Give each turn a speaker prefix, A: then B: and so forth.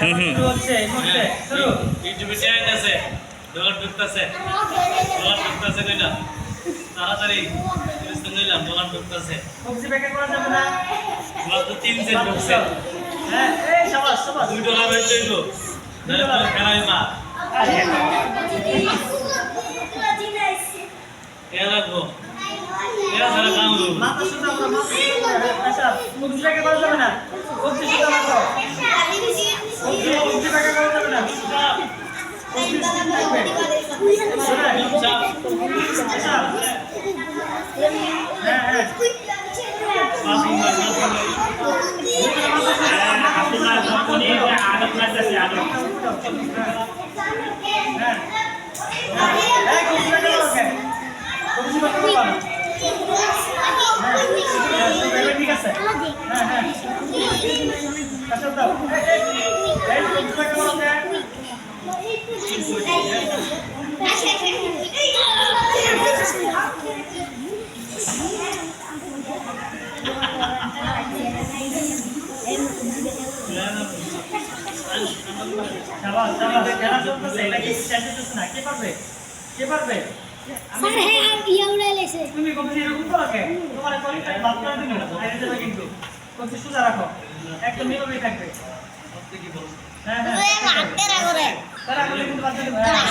A: হুম, হুম।
B: হচ্ছে এই মুহূর্তে শুরু।
C: ইউটিউবে চ্যানেল আছে ডলার ঢুকতেছে ডলার ঢুকতেছে কইলা তাড়াতাড়ি বুঝতে ডলার ঢুকতেছে।
B: সবজি প্যাকেট করা যাবে না?
C: ডলার তো তিন সেন্ট ঢুকছে
B: হ্যাঁ এই সাবাস সাবাস।
C: দুই ডলার হইতে হইব তাহলে খেলাই মা এ লাগবো।
B: মাথা আমরা করা যাবে না? সবজি সবজি সবজি শাবাশ শাবাশ খেলা চলতেছে কি পারবে কে পারবে তুমি কবজি এরকম করো কে তোমার কলি বাদ করে দিবে না আইরে কিন্তু। কবজি সোজা রাখো। একদম নিয়মই থাকবে। হ্যাঁ হ্যাঁ
D: তেরা করে
B: তারা বলে কিন্তু বাদ হ্যাঁ